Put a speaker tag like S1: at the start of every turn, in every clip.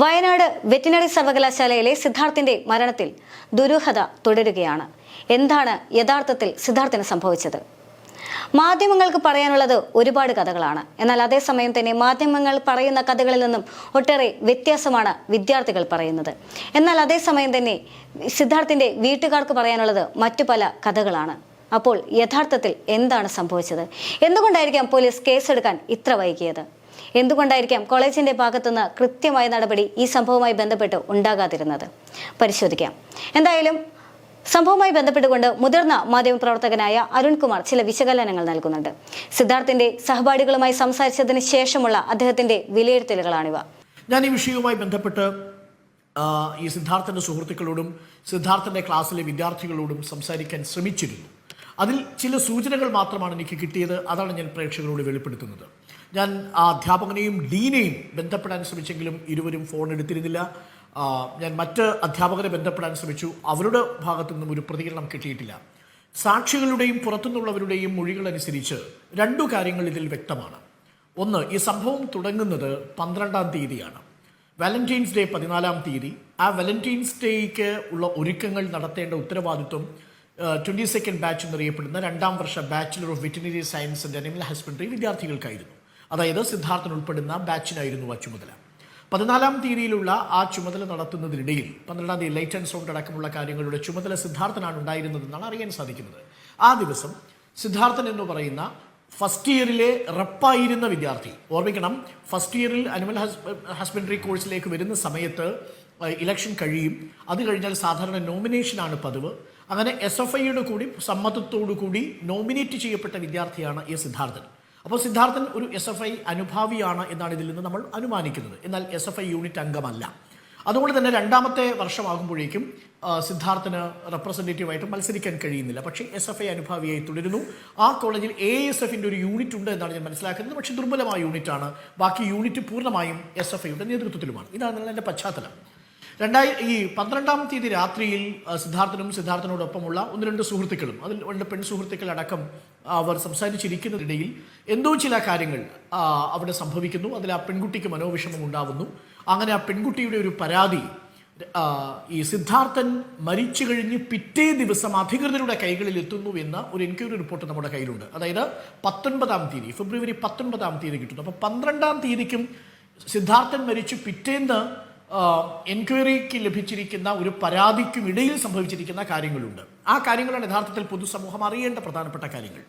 S1: Wayanad veterinary സർവകലാശാലയിലെ സിദ്ധാർത്ഥിന്റെ മരണത്തിൽ ദുരൂഹത തുടരുകയാണ്. എന്താണ് യഥാർത്ഥത്തിൽ സിദ്ധാർത്ഥിന് സംഭവിച്ചത്? മാധ്യമങ്ങൾക്ക് പറയാനുള്ളത് ഒരുപാട് കഥകളാണ്. എന്നാൽ അതേസമയം തന്നെ മാധ്യമങ്ങൾ പറയുന്ന കഥകളിൽ നിന്നും ഒട്ടേറെ വ്യത്യാസമാണ് വിദ്യാർത്ഥികൾ പറയുന്നത്. എന്നാൽ അതേസമയം തന്നെ സിദ്ധാർത്ഥിന്റെ വീട്ടുകാർക്ക് പറയാനുള്ളത് മറ്റു പല കഥകളാണ്. അപ്പോൾ യഥാർത്ഥത്തിൽ എന്താണ് സംഭവിച്ചത്? എന്തുകൊണ്ടായിരിക്കാം പോലീസ് കേസെടുക്കാൻ ഇത്ര വൈകിയത്? എന്തുകൊണ്ടായിരിക്കാം കോളേജിന്റെ ഭാഗത്തുനിന്ന് കൃത്യമായ നടപടി ഈ സംഭവവുമായി ബന്ധപ്പെട്ട് ഉണ്ടാകാതിരുന്നത്? പരിശോധിക്കാം. എന്തായാലും സംഭവവുമായി ബന്ധപ്പെട്ടുകൊണ്ട് മുതിർന്ന മാധ്യമപ്രവർത്തകനായ അരുൺകുമാർ ചില വിശകലനങ്ങൾ നൽകുന്നുണ്ട്. സിദ്ധാർത്ഥിന്റെ സഹപാഠികളുമായി സംസാരിച്ചതിന് ശേഷമുള്ള അദ്ദേഹത്തിന്റെ വിലയിരുത്തലുകളാണിവ.
S2: ഞാൻ ഈ വിഷയവുമായി ബന്ധപ്പെട്ട് ഈ സിദ്ധാർത്ഥന്റെ സുഹൃത്തുക്കളോടും സിദ്ധാർത്ഥന്റെ ക്ലാസ്സിലെ വിദ്യാർത്ഥികളോടും സംസാരിക്കാൻ ശ്രമിച്ചിരുന്നു. അതിൽ ചില സൂചനകൾ മാത്രമാണ് എനിക്ക് കിട്ടിയത്. അതാണ് ഞാൻ പ്രേക്ഷകരോട് വെളിപ്പെടുത്തുന്നത്. ഞാൻ ആ അധ്യാപകനെയും ഡീനെയും ബന്ധപ്പെടാൻ ശ്രമിച്ചെങ്കിലും ഇരുവരും ഫോൺ എടുത്തിരുന്നില്ല. ഞാൻ മറ്റ് അധ്യാപകരെ ബന്ധപ്പെടാൻ ശ്രമിച്ചു. അവരുടെ ഭാഗത്തു നിന്നും ഒരു പ്രതികരണം കിട്ടിയിട്ടില്ല. സാക്ഷികളുടെയും പുറത്തുനിന്നുള്ളവരുടെയും മൊഴികളനുസരിച്ച് രണ്ടു കാര്യങ്ങൾ ഇതിൽ വ്യക്തമാണ്. ഒന്ന് ഈ സംഭവം തുടങ്ങുന്നത് പന്ത്രണ്ടാം തീയതിയാണ്. വാലന്റൈൻസ് ഡേ പതിനാലാം തീയതി. ആ വാലന്റൈൻസ് ഡേക്ക് ഉള്ള ഒരുക്കങ്ങൾ നടത്തേണ്ട ഉത്തരവാദിത്വം ട്വന്റി സെക്കൻഡ് ബാച്ച് എന്നറിയപ്പെടുന്ന രണ്ടാം വർഷ bachelor of veterinary science and animal husbandry വിദ്യാർത്ഥികൾക്കായിരുന്നു. അതായത് സിദ്ധാർത്ഥൻ ഉൾപ്പെടുന്ന ബാച്ചിനായിരുന്നു ആ ചുമതല. പതിനാലാം തീയതിയിലുള്ള ആ ചുമതല നടത്തുന്നതിനിടയിൽ പന്ത്രണ്ടാം തീയതി ലൈറ്റ് ആൻഡ് സൗണ്ട് അടക്കമുള്ള കാര്യങ്ങളുടെ ചുമതല സിദ്ധാർത്ഥനാണ് ഉണ്ടായിരുന്നതെന്നാണ് അറിയാൻ സാധിക്കുന്നത്. ആ ദിവസം സിദ്ധാർത്ഥൻ എന്ന് പറയുന്ന ഫസ്റ്റ് ഇയറിലെ റപ്പായിരുന്ന വിദ്യാർത്ഥി ഓർമ്മിക്കണം ഫസ്റ്റ് ഇയറിൽ അനിമൽ ഹസ്ബൻഡറി കോഴ്സിലേക്ക് വരുന്ന സമയത്ത് ഇലക്ഷൻ കഴിയും. അത് കഴിഞ്ഞാൽ സാധാരണ നോമിനേഷനാണ് പതിവ്. അങ്ങനെ എസ് എഫ് ഐയുടെ കൂടി സമ്മതത്തോടു കൂടി നോമിനേറ്റ് ചെയ്യപ്പെട്ട വിദ്യാർത്ഥിയാണ് എ സിദ്ധാർത്ഥൻ. അപ്പോൾ സിദ്ധാർത്ഥൻ ഒരു എസ് എഫ് ഐ അനുഭാവിയാണ് എന്നാണ് ഇതിൽ നിന്ന് നമ്മൾ അനുമാനിക്കുന്നത്. എന്നാൽ എസ് എഫ് ഐ യൂണിറ്റ് അംഗമല്ല. അതുകൊണ്ട് തന്നെ രണ്ടാമത്തെ വർഷമാകുമ്പോഴേക്കും സിദ്ധാർത്ഥന് റെപ്രസെന്റേറ്റീവായിട്ട് മത്സരിക്കാൻ കഴിയുന്നില്ല. പക്ഷേ എസ് എഫ് ഐ അനുഭാവിയായി തുടരുന്നു. ആ കോളേജിൽ എ എസ് എഫിന്റെ ഒരു യൂണിറ്റ് ഉണ്ട് എന്നാണ് ഞാൻ മനസ്സിലാക്കുന്നത്. പക്ഷേ ദുർബലമായ യൂണിറ്റാണ്. ബാക്കി യൂണിറ്റ് പൂർണമായും എസ് എഫ് ഐയുടെ നേതൃത്വത്തിലുമാണ്. ഇതാണ് എന്റെ പശ്ചാത്തലം. രണ്ടായി ഈ പന്ത്രണ്ടാം തീയതി രാത്രിയിൽ സിദ്ധാർത്ഥനും സിദ്ധാർത്ഥനോടൊപ്പമുള്ള ഒന്ന് രണ്ട് സുഹൃത്തുക്കളും അതിൽ രണ്ട് പെൺ സുഹൃത്തുക്കൾ അടക്കം അവർ സംസാരിച്ചിരിക്കുന്നതിനിടയിൽ എന്തോ ചില കാര്യങ്ങൾ അവിടെ സംഭവിക്കുന്നു. അതിൽ ആ പെൺകുട്ടിക്ക് മനോവിഷമം ഉണ്ടാവുന്നു. അങ്ങനെ ആ പെൺകുട്ടിയുടെ ഒരു പരാതി ഈ സിദ്ധാർത്ഥൻ മരിച്ചു കഴിഞ്ഞ് പിറ്റേ ദിവസം അധികൃതരുടെ കൈകളിൽ എത്തുന്നു എന്ന ഒരു എൻക്വയറി റിപ്പോർട്ട് നമ്മുടെ കയ്യിലുണ്ട്. അതായത് പത്തൊൻപതാം തീയതി ഫെബ്രുവരി പത്തൊൻപതാം തീയതി കിട്ടുന്നു. അപ്പോൾ പന്ത്രണ്ടാം തീയതിക്കും സിദ്ധാർത്ഥൻ മരിച്ചു പിറ്റേന്ന് എൻക്വയറിക്ക് ലഭിച്ചിരിക്കുന്ന ഒരു പരാതിക്കും ഇടയിൽ സംഭവിച്ചിരിക്കുന്ന കാര്യങ്ങളുണ്ട്. ആ കാര്യങ്ങളാണ് യഥാർത്ഥത്തിൽ പൊതുസമൂഹം അറിയേണ്ട പ്രധാനപ്പെട്ട കാര്യങ്ങൾ.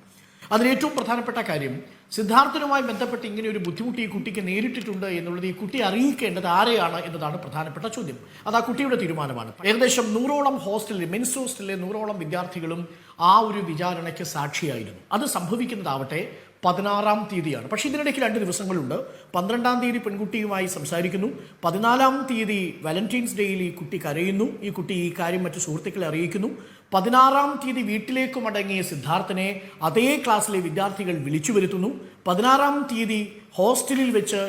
S2: അതിലേറ്റവും പ്രധാനപ്പെട്ട കാര്യം സിദ്ധാർത്ഥനുമായി ബന്ധപ്പെട്ട് ഇങ്ങനെ ഒരു ബുദ്ധിമുട്ട് ഈ കുട്ടിക്ക് നേരിട്ടിട്ടുണ്ട് എന്നുള്ളത് ഈ കുട്ടി അറിയിക്കേണ്ടത് ആരെയാണ് എന്നതാണ് പ്രധാനപ്പെട്ട ചോദ്യം. അത് ആ കുട്ടിയുടെ തീരുമാനമാണ്. ഏകദേശം നൂറോളം ഹോസ്റ്റലിൽ മെൻസ് ഹോസ്റ്റലിലെ നൂറോളം വിദ്യാർത്ഥികളും ആ ഒരു വിചാരണയ്ക്ക് സാക്ഷിയായിരുന്നു. അത് സംഭവിക്കുന്നതാവട്ടെ പതിനാറാം തീയതിയാണ്. പക്ഷേ ഇതിനിടയ്ക്ക് രണ്ട് ദിവസങ്ങളുണ്ട്. പന്ത്രണ്ടാം തീയതി പെൺകുട്ടിയുമായി സംസാരിക്കുന്നു. പതിനാലാം തീയതി വാലന്റൈൻസ് ഡേയിൽ ഈ കുട്ടി കരയുന്നു. ഈ കുട്ടി ഈ കാര്യം മറ്റു സുഹൃത്തുക്കളെ അറിയിക്കുന്നു. പതിനാറാം തീയതി വീട്ടിലേക്ക് മടങ്ങിയ സിദ്ധാർത്ഥനെ അതേ ക്ലാസ്സിലെ വിദ്യാർത്ഥികൾ വിളിച്ചു വരുത്തുന്നു. പതിനാറാം തീയതി ഹോസ്റ്റലിൽ വെച്ച്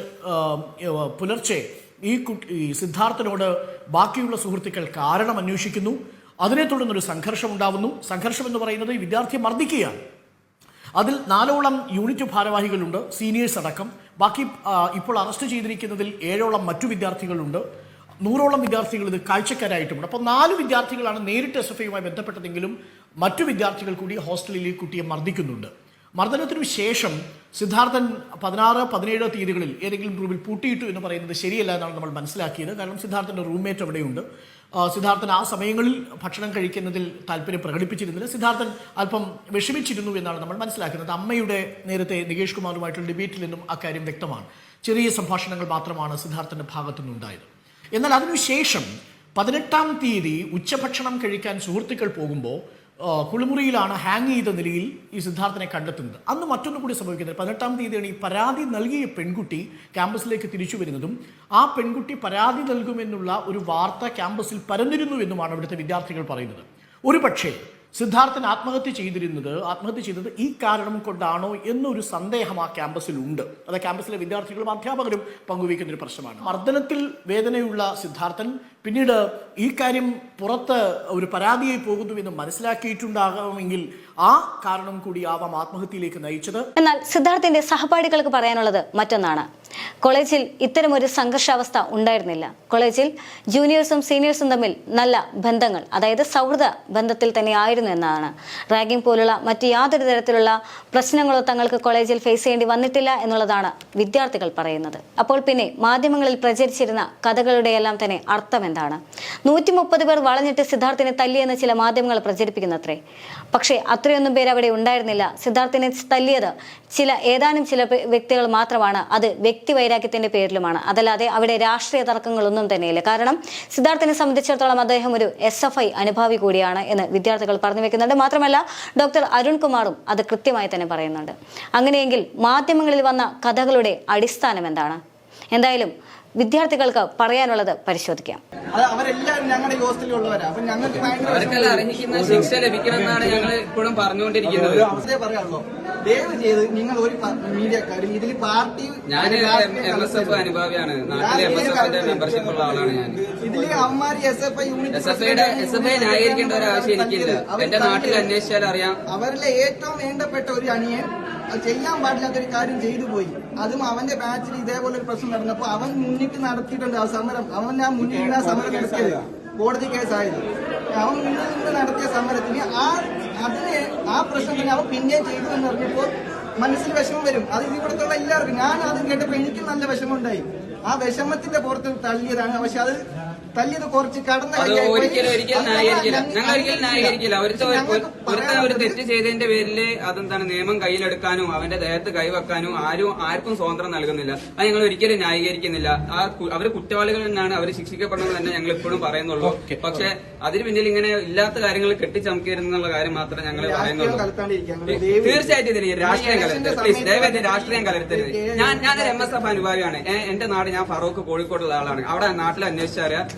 S2: പുലർച്ചെ ഈ കുട്ടി സിദ്ധാർത്ഥനോട് ബാക്കിയുള്ള സുഹൃത്തുക്കൾ കാരണം അന്വേഷിക്കുന്നു. അതിനെ തുടർന്നൊരു സംഘർഷം ഉണ്ടാവുന്നു സംഘർഷം എന്ന് പറയുന്നത് വിദ്യാർത്ഥിയെ മർദ്ദിക്കുകയാണ്. അതിൽ നാലോളം യൂണിറ്റ് ഭാരവാഹികളുണ്ട് സീനിയേഴ്സ് അടക്കം. ബാക്കി ഇപ്പോൾ അറസ്റ്റ് ചെയ്തിരിക്കുന്നതിൽ ഏഴോളം മറ്റു വിദ്യാർത്ഥികളുണ്ട്. നൂറോളം വിദ്യാർത്ഥികൾ ഇത് കാഴ്ചക്കാരായിട്ടുമുണ്ട്. അപ്പോൾ നാല് വിദ്യാർത്ഥികളാണ് നേരിട്ട് എസ് എഫ് ഐയുമായി ബന്ധപ്പെട്ടതെങ്കിലും മറ്റു വിദ്യാർത്ഥികൾ കൂടി ഹോസ്റ്റലിൽ കുട്ടിയെ മർദ്ദിക്കുന്നുണ്ട്. മർദ്ദനത്തിനു ശേഷം സിദ്ധാർത്ഥൻ പതിനാറ് പതിനേഴ് തീയതികളിൽ ഏതെങ്കിലും റൂമിൽ പൂട്ടിയിട്ടു എന്ന് പറയുന്നത് ശരിയല്ല എന്നാണ് നമ്മൾ മനസ്സിലാക്കിയത്. കാരണം സിദ്ധാർത്ഥന്റെ റൂംമേറ്റ് അവിടെയുണ്ട്. സിദ്ധാർത്ഥൻ ആ സമയങ്ങളിൽ ഭക്ഷണം കഴിക്കുന്നതിൽ താല്പര്യം പ്രകടിപ്പിച്ചിരുന്നില്ല. സിദ്ധാർത്ഥൻ അല്പം വിഷമിച്ചിരുന്നു എന്നാണ് നമ്മൾ മനസ്സിലാക്കുന്നത്. അമ്മയുടെ നേരത്തെ നികേഷ് കുമാറുമായിട്ടുള്ള ഡിബേറ്റിൽ നിന്നും അക്കാര്യം വ്യക്തമാണ്. ചെറിയ സംഭാഷണങ്ങൾ മാത്രമാണ് സിദ്ധാർത്ഥന്റെ ഭാഗത്തു നിന്നുണ്ടായത്. എന്നാൽ അതിനുശേഷം പതിനെട്ടാം തീയതി ഉച്ചഭക്ഷണം കഴിക്കാൻ സുഹൃത്തുക്കൾ പോകുമ്പോൾ കുളിമുറിയിലാണ് ഹാങ് ചെയ്ത നിലയിൽ ഈ സിദ്ധാർത്ഥനെ കണ്ടെത്തുന്നത്. അന്ന് മറ്റൊന്നും കൂടി സംഭവിക്കുന്നത്. പതിനെട്ടാം തീയതിയാണ് ഈ പരാതി നൽകിയ പെൺകുട്ടി ക്യാമ്പസിലേക്ക് തിരിച്ചു വരുന്നതും ആ പെൺകുട്ടി പരാതി നൽകുമെന്നുള്ള ഒരു വാർത്ത ക്യാമ്പസിൽ പരന്നിരുന്നു എന്നുമാണ് ഇവിടുത്തെ വിദ്യാർത്ഥികൾ പറയുന്നത്. ഒരു പക്ഷേ സിദ്ധാർത്ഥൻ ആത്മഹത്യ ചെയ്തിരുന്നത് ആത്മഹത്യ ചെയ്തത് ഈ കാരണം കൊണ്ടാണോ എന്നൊരു സന്ദേഹം ആ ക്യാമ്പസിലുണ്ട് അത് ക്യാമ്പസിലെ വിദ്യാർത്ഥികളും അധ്യാപകരും പങ്കുവയ്ക്കുന്ന ഒരു പ്രശ്നമാണ്. മർദ്ദനത്തിൽ വേദനയുള്ള സിദ്ധാർത്ഥൻ പിന്നീട് ഈ കാര്യം പുറത്ത് ഒരു പരാതിയായി പോകുന്നുവെന്ന് മനസ്സിലാക്കിയിട്ടുണ്ടാകാമെങ്കിൽ ആ കാരണം കൂടി ആവാം ആത്മഹത്യയിലേക്ക് നയിച്ചത്.
S1: എന്നാൽ സിദ്ധാർത്ഥിന്റെ സഹപാഠികൾക്ക് പറയാനുള്ളത് മറ്റൊന്നാണ്. കോളേജിൽ ഇത്തരം ഒരു സംഘർഷാവസ്ഥ ഉണ്ടായിരുന്നില്ല. കോളേജിൽ ജൂനിയേഴ്സും സീനിയേഴ്സും തമ്മിൽ നല്ല ബന്ധങ്ങൾ അതായത് സൗഹൃദ ബന്ധത്തിൽ തന്നെ ആയിരുന്നു എന്നാണ്. റാഗിംഗ് പോലുള്ള മറ്റ് യാതൊരു തരത്തിലുള്ള പ്രശ്നങ്ങളോ തങ്ങൾക്ക് കോളേജിൽ ഫേസ് ചെയ്യേണ്ടി വന്നിട്ടില്ല എന്നുള്ളതാണ് വിദ്യാർത്ഥികൾ പറയുന്നത്. അപ്പോൾ പിന്നെ മാധ്യമങ്ങളിൽ പ്രചരിച്ചിരുന്ന കഥകളുടെയെല്ലാം തന്നെ അർത്ഥം എന്താണ്? നൂറ്റി മുപ്പത് പേർ വളഞ്ഞിട്ട് സിദ്ധാർത്ഥിനെ തല്ലിയെന്ന് ചില മാധ്യമങ്ങൾ പ്രചരിപ്പിക്കുന്നത്രേ. പക്ഷേ അത്രയൊന്നും പേര് അവിടെ ഉണ്ടായിരുന്നില്ല. സിദ്ധാർത്ഥിനെ തല്ലിയത് ചില ഏതാനും ചില വ്യക്തികൾ മാത്രമാണ്. അത് വ്യക്തി വൈരാഗ്യത്തിന്റെ പേരിലുമാണ്. അതല്ലാതെ അവിടെ രാഷ്ട്രീയ തർക്കങ്ങളൊന്നും തന്നെയില്ല. കാരണം സിദ്ധാർത്ഥിനെ സംബന്ധിച്ചിടത്തോളം അദ്ദേഹം ഒരു എസ് എഫ് ഐ അനുഭാവി കൂടിയാണ് എന്ന് വിദ്യാർത്ഥികൾ പറഞ്ഞു വെക്കുന്നുണ്ട്. മാത്രമല്ല ഡോക്ടർ അരുൺകുമാറും അത് കൃത്യമായി തന്നെ പറയുന്നുണ്ട്. അങ്ങനെയെങ്കിൽ മാധ്യമങ്ങളിൽ വന്ന കഥകളുടെ അടിസ്ഥാനം എന്താണ്? എന്തായാലും വിദ്യാർത്ഥികൾക്ക് പറയാനുള്ളത് പരിശോധിക്കാം.
S3: അത് അവരെല്ലാവരും ഞങ്ങളുടെ ഈ ഹോസ്റ്റലിലുള്ളവരാ. അപ്പൊ ഞങ്ങൾക്ക്
S4: അവർക്കെല്ലാം അർഹിക്കുന്ന ശിക്ഷ ലഭിക്കണമെന്നാണ് ഞങ്ങൾ ഇപ്പോഴും പറഞ്ഞുകൊണ്ടിരിക്കുന്നത്.
S3: പറയാനുള്ളൂ. ദയവ് ചെയ്ത് നിങ്ങൾ ഒരു മീഡിയക്കാർ ഇതിൽ പാർട്ടി
S4: ഞാൻ എം എസ് എഫ് അനുഭാവിയാണ്. നാട്ടിലെ എം എസ് എഫിന്റെ മെമ്പർഷിപ്പ് ഉള്ള ആളാണ് ഞാൻ.
S3: ഇതിൽ അവന്മാര് S F I unit
S4: S F ഐയുടെ എസ് എഫ് ഐ ന്യായീകരിക്കേണ്ട ഒരു ആവശ്യം എനിക്കില്ല. എന്റെ നാട്ടിൽ അന്വേഷിച്ചാൽ അറിയാം.
S3: അവരിലെ ഏറ്റവും വേണ്ടപ്പെട്ട ഒരു അണിയൻ ചെയ്യാൻ പാടില്ലാത്ത ഒരു കാര്യം ചെയ്തു പോയി. അതും അവന്റെ ബാച്ചിൽ ഇതേപോലെ ഒരു പ്രശ്നം നടന്നപ്പോ അവൻ മുന്നിട്ട് നടത്തിയിട്ടുണ്ട് ആ സമരം. അവൻ ആ മുന്നിൽ ആ സമരം നടത്തിയത്. കോടതി കേസായത് അവൻ മുന്നിൽ നിന്ന് നടത്തിയ സമരത്തിന് ആ അതിന് ആ പ്രശ്നം തന്നെ അവൻ പിന്നെ ചെയ്തു എന്ന് പറഞ്ഞപ്പോൾ മനസ്സിൽ വിഷമം വരും. അത് ഇവിടുത്തെ എല്ലാവർക്കും ഞാൻ അത് കേട്ടപ്പോൾ എനിക്ക് നല്ല വിഷമം ഉണ്ടായി. ആ വിഷമത്തിന്റെ പുറത്ത് തള്ളിയതാണ്. പക്ഷെ അത് തല്ലിയത് കുറച്ച് കടന്നു.
S4: ഒരിക്കലും ഒരിക്കലും ന്യായീകരിക്കില്ല.
S3: ഞങ്ങൾ-
S4: ഒരിക്കലും ന്യായീകരിക്കില്ല. ഒരു തെറ്റ് ചെയ്തതിന്റെ പേരിൽ അതെന്താണ് നിയമം കയ്യിലെടുക്കാനും അവന്റെ ദേഹത്ത് കൈവെക്കാനും ആരും ആർക്കും സ്വാതന്ത്ര്യം നൽകുന്നില്ല. അത് ഞങ്ങൾ ഒരിക്കലും ന്യായീകരിക്കുന്നില്ല. ആ അവർ അവർ കുറ്റവാളികൾ തന്നെയാണ് അവർ ശിക്ഷിക്കപ്പെടുന്നത് തന്നെ ഞങ്ങൾ ഇപ്പോഴും പറയുന്നുള്ളൂ. പക്ഷെ അതിന് പിന്നിൽ ഇങ്ങനെ ഇല്ലാത്ത കാര്യങ്ങൾ കെട്ടിച്ചമക്കരുന്നുള്ള കാര്യം മാത്രമേ ഞങ്ങൾ പറയുന്നുള്ളൂ. തീർച്ചയായിട്ടും ഇതിന് രാഷ്ട്രീയം കലർത്തരുത്. പ്ലീസ് രാഷ്ട്രീയം കലർത്തരുത്. ഞാൻ ഞാനൊരു എം എസ് എഫ് അനുഭാവിയാണ് എന്റെ നാട് ഞാൻ ഫറൂഖ് കോഴിക്കോടുള്ള ആളാണ്. അവിടെ നാട്ടിൽ അന്വേഷിച്ചറിയാം.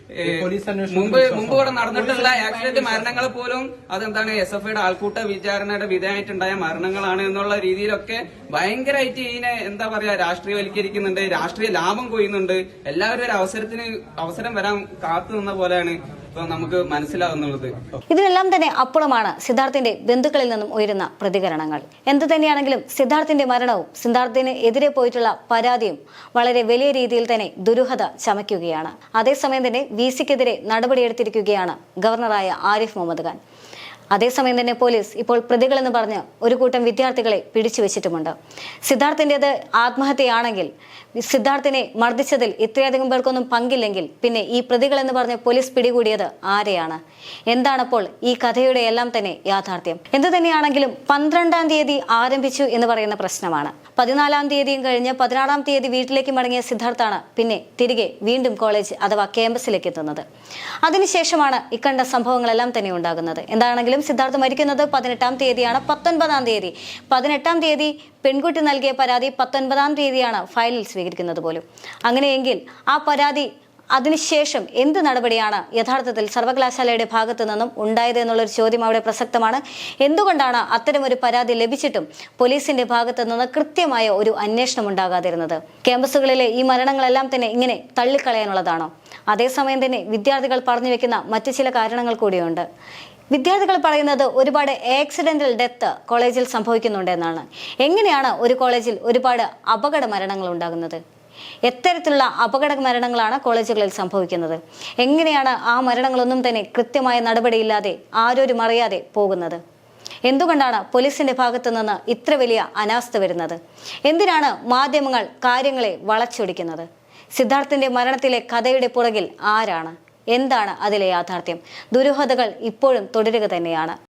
S4: മുമ്പ് മുമ്പ് ഇവിടെ നടന്നിട്ടുള്ള ആക്സിഡന്റ് മരണങ്ങൾ പോലും അതെന്താണ് എസ് എഫ് ഐയുടെ ആൾക്കൂട്ട വിചാരണയുടെ വിധേയമായിട്ടുണ്ടായ മരണങ്ങളാണ് എന്നുള്ള രീതിയിലൊക്കെ ഭയങ്കരമായിട്ട് ഇതിനെ എന്താ പറയാ രാഷ്ട്രീയവൽക്കരിക്കുന്നുണ്ട് രാഷ്ട്രീയ ലാഭം കൊയ്യുന്നുണ്ട്. എല്ലാവരും ഒരു അവസരത്തിന് അവസരം വരാൻ കാത്തു നിന്ന പോലെയാണ് നമുക്ക് മനസ്സിലാകുന്നുള്ളത്
S1: ഇതിനെല്ലാം തന്നെ അപ്പുറമാണ് സിദ്ധാർത്ഥിന്റെ ബന്ധുക്കളിൽ നിന്നും ഉയരുന്ന പ്രതികരണങ്ങൾ. എന്തു തന്നെയാണെങ്കിലും സിദ്ധാർത്ഥിന്റെ മരണവും സിദ്ധാർത്ഥിന് എതിരെ പോയിട്ടുള്ള പരാതിയും വളരെ വലിയ രീതിയിൽ തന്നെ ദുരൂഹത ചമയ്ക്കുകയാണ്. അതേസമയം തന്നെ വി സിക്കെതിരെ നടപടിയെടുത്തിരിക്കുകയാണ് ഗവർണറായ ആരിഫ് മുഹമ്മദ് ഖാൻ. അതേസമയം തന്നെ പോലീസ് ഇപ്പോൾ പ്രതികളെന്ന് പറഞ്ഞ് ഒരു കൂട്ടം വിദ്യാർത്ഥികളെ പിടിച്ചു വെച്ചിട്ടുമുണ്ട് സിദ്ധാർത്ഥിന്റെത് ആത്മഹത്യയാണെങ്കിൽ സിദ്ധാർത്ഥിനെ മർദ്ദിച്ചതിൽ ഇത്രയധികം പേർക്കൊന്നും പങ്കില്ലെങ്കിൽ പിന്നെ ഈ പ്രതികൾ എന്ന് പറഞ്ഞ് പോലീസ് പിടികൂടിയത് ആരെയാണ്? എന്താണപ്പോൾ ഈ കഥയുടെ എല്ലാം തന്നെ യാഥാർത്ഥ്യം? എന്തു തന്നെയാണെങ്കിലും പന്ത്രണ്ടാം തീയതി ആരംഭിച്ചു എന്ന് പറയുന്ന പ്രശ്നമാണ്. പതിനാലാം തീയതിയും കഴിഞ്ഞ് പതിനാറാം തീയതി വീട്ടിലേക്ക് മടങ്ങിയ സിദ്ധാർത്ഥാണ് പിന്നെ തിരികെ വീണ്ടും കോളേജ് അഥവാ ക്യാമ്പസിലേക്ക് എത്തുന്നത്. അതിനുശേഷമാണ് ഇക്കണ്ട സംഭവങ്ങളെല്ലാം തന്നെ ഉണ്ടാകുന്നത്. എന്താണെങ്കിലും സിദ്ധാർത്ഥ് മരിക്കുന്നത് പതിനെട്ടാം തീയതിയാണ് പത്തൊൻപതാം തീയതി. പതിനെട്ടാം തീയതി പെൺകുട്ടി നൽകിയ പരാതി പത്തൊൻപതാം തീയതിയാണ് ഫയലിൽ സ്വീകരിക്കുന്നത് പോലും. അങ്ങനെയെങ്കിൽ ആ പരാതി അതിനുശേഷം എന്ത് നടപടിയാണ് യഥാർത്ഥത്തിൽ സർവകലാശാലയുടെ ഭാഗത്തു നിന്നും ഉണ്ടായത് എന്നുള്ളൊരു ചോദ്യം അവിടെ പ്രസക്തമാണ്. എന്തുകൊണ്ടാണ് അത്തരമൊരു പരാതി ലഭിച്ചിട്ടും പോലീസിന്റെ ഭാഗത്തു നിന്ന് കൃത്യമായ ഒരു അന്വേഷണം ഉണ്ടാകാതിരുന്നത്? ക്യാമ്പസുകളിലെ ഈ മരണങ്ങളെല്ലാം തന്നെ ഇങ്ങനെ തള്ളിക്കളയാനുള്ളതാണോ? അതേസമയം തന്നെ വിദ്യാർത്ഥികൾ പറഞ്ഞു വെക്കുന്ന മറ്റു ചില കാരണങ്ങൾ കൂടിയുണ്ട്. വിദ്യാർത്ഥികൾ പറയുന്നത് ഒരുപാട് ആക്സിഡന്റൽ ഡെത്ത് കോളേജിൽ സംഭവിക്കുന്നുണ്ടെന്നാണ്. എങ്ങനെയാണ് ഒരു കോളേജിൽ ഒരുപാട് അപകട മരണങ്ങൾ ഉണ്ടാകുന്നത്? എത്തരത്തിലുള്ള അപകട മരണങ്ങളാണ് കോളേജുകളിൽ സംഭവിക്കുന്നത്. എങ്ങനെയാണ് ആ മരണങ്ങളൊന്നും തന്നെ കൃത്യമായ നടപടിയില്ലാതെ ആരോരും അറിയാതെ പോകുന്നത്? എന്തുകൊണ്ടാണ് പോലീസിന്റെ ഭാഗത്തു നിന്ന് ഇത്ര വലിയ അനാസ്ഥ വരുന്നത്? എന്തിനാണ് മാധ്യമങ്ങൾ കാര്യങ്ങളെ വളച്ചൊടിക്കുന്നത്? സിദ്ധാർത്ഥിന്റെ മരണത്തിലെ കഥയുടെ പുറകിൽ ആരാണ്? എന്താണ് അതിലെ യാഥാർത്ഥ്യം? ദുരൂഹതകൾ ഇപ്പോഴും തുടരുക തന്നെയാണ്.